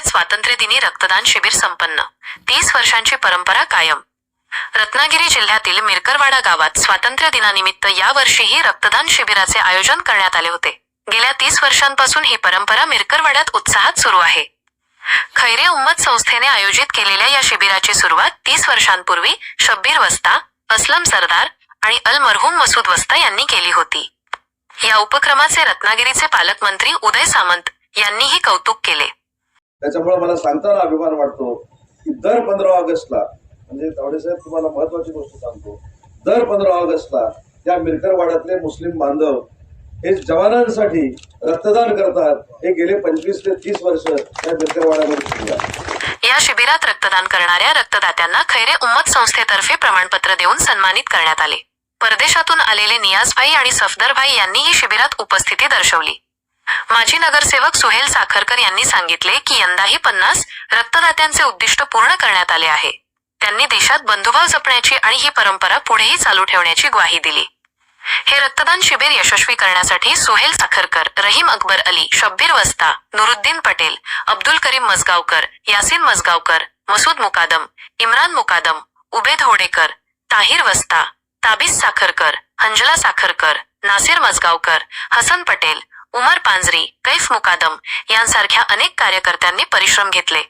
स्वातंत्र्यदिनी रक्तदान शिबिर संपन्न. तीस वर्षांची परंपरा कायम. रत्नागिरी जिल्ह्यातील मिरकरवाडा गावात स्वातंत्र्य दिनानिमित्त यावर्षीही रक्तदान शिबिराचे आयोजन करण्यात आले होते. गेल्या तीस वर्षांपासून ही परंपरा मिरकरवाड्यात उत्साहात सुरू आहे. खैरे उम्मत संस्थेने आयोजित केलेल्या या शिबिराची सुरुवात तीस वर्षांपूर्वी शब्बीर वस्ता असलम सरदार आणि अल मरहूम मसूद वस्ता यांनी केली होती. या उपक्रमाचे रत्नागिरीचे पालकमंत्री उदय सामंत यांनीही कौतुक केले. त्याच्यामुळे मला सांगताना अभिमान वाटतो की दर पंधरा ऑगस्टला म्हणजे तावडे साहेब तुम्हाला महत्वाची गोष्ट सांगतो दर पंधरा ऑगस्टला त्या मिरकरवाड्यातले मुस्लिम बांधव हे जवानांसाठी रक्तदान करतात. हे गेले पंचवीस ते तीस वर्ष त्या मिरकरवाड्यामध्ये या शिबिरात रक्तदान करणाऱ्या रक्तदात्यांना खैरे उम्मत संस्थेतर्फे प्रमाणपत्र देऊन सन्मानित करण्यात आले. परदेशातून आलेले नियाजभाई आणि सफदरभाई यांनीही शिबिरात उपस्थिती दर्शवली. माजी नगरसेवक सुहेल साखरकर यांनी सांगितले की यंदाही पन्नास रक्तदात्यांचे उद्दिष्ट पूर्ण करण्यात आले आहे. त्यांनी देशात बंधुभाव जपण्याची आणि ही परंपरा पुढेही चालू ठेवण्याची ग्वाही दिली. हे रक्तदान शिबिर यशस्वी करण्यासाठी सुहेल साखरकर रहीम अकबर अली शब्बीर वस्ता नुरुद्दीन पटेल अब्दुल करीम मजगावकर यासिन मजगावकर मसूद मुकादम इम्रान मुकादम उबेद होडेकर ताहिर वस्ता ताबिस साखरकर हंजला साखरकर नासिर मजगावकर हसन पटेल उमर पांजरी कैफ मुकादम यांसारख्या अनेक कार्यकर्त्यांनी परिश्रम घेतले.